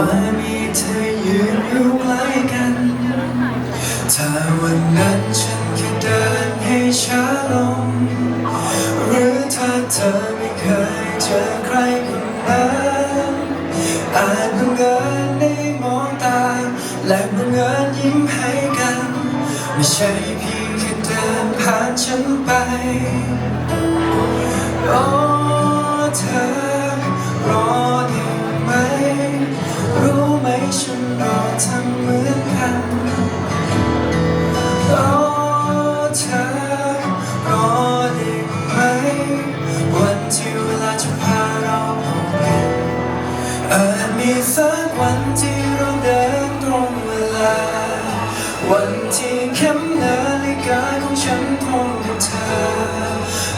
ว่ามีเธอยืนอยู่ใกล้กัน ถ้าวันนั้นฉันแค่เดินให้ช้าลง หรือถ้าเธอไม่เคยเจอใครคนนั้นอาจบังเอิญได้มองตา และบังเอิญยิ้มให้กัน ไม่ใช่เพียงแค่เดินผ่านฉันไป โอ้เธอ สักวันที่เราเดินตรงเวลา วันที่เข็มนาฬิกาของฉันตรงกับเธอ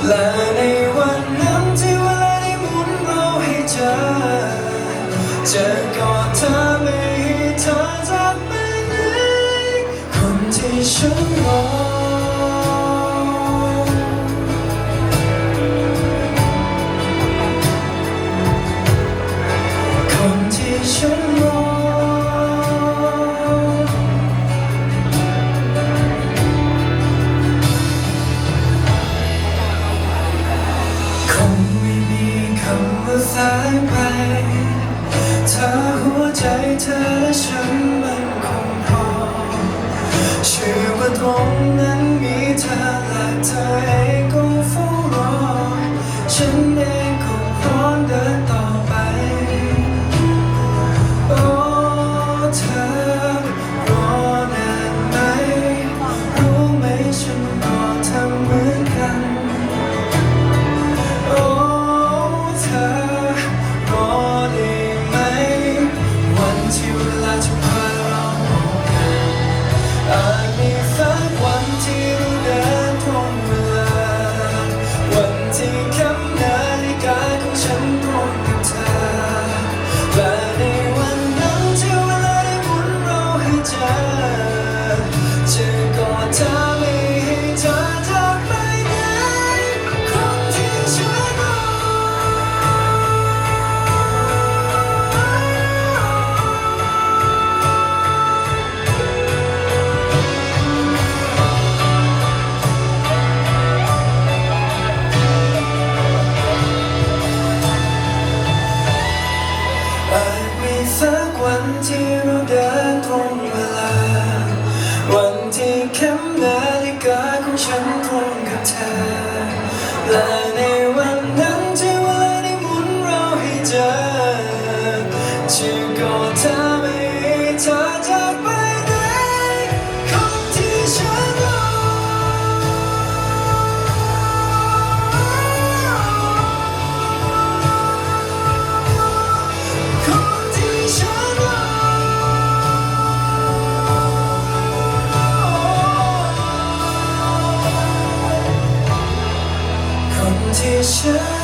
และในวันนั้นที่เวลาได้หมุนเราให้เจอ จะกอดเธอไม่ให้เธอจากไปไหนคนที่ฉันรอ เธอและฉันมันคงพอเชื่อว่าตรงนั้นมีเธอและเธอเองก็เฝ้ารอฉัน จะกอดเธอ ข็มนาฬิกาของฉันตรง 别嫌。